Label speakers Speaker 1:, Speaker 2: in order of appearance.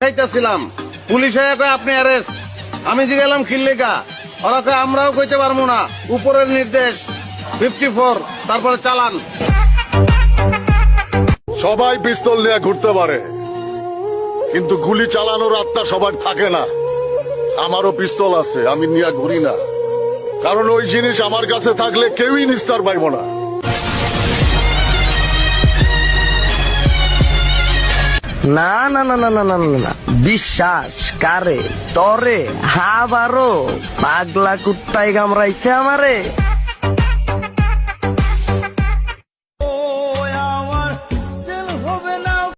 Speaker 1: চাইতেছিলাম। Police কয় আপনি arrest আমি যে গেলাম খিল্লিকা ওরা কয় আমরাও কইতে পারব না। উপরের নির্দেশ ফিফটি ফোর তারপরে চালান।
Speaker 2: সবাই পিস্তল নিয়ে ঘুরতে পারে। কিন্তু গুলি চালানোর আত্মা সবার থাকে না। আমারও পিস্তল আছে, আমি নিয়ে ঘুরি না। কারণ ওই জিনিস আমার কাছে থাকলে কেউই নিস্তার পাইব না।
Speaker 3: না না না না না না না না। বিশ্বাস, কারে, তরে হাবারো পাগলা কুত্তায় কামড়াইছে আমারে।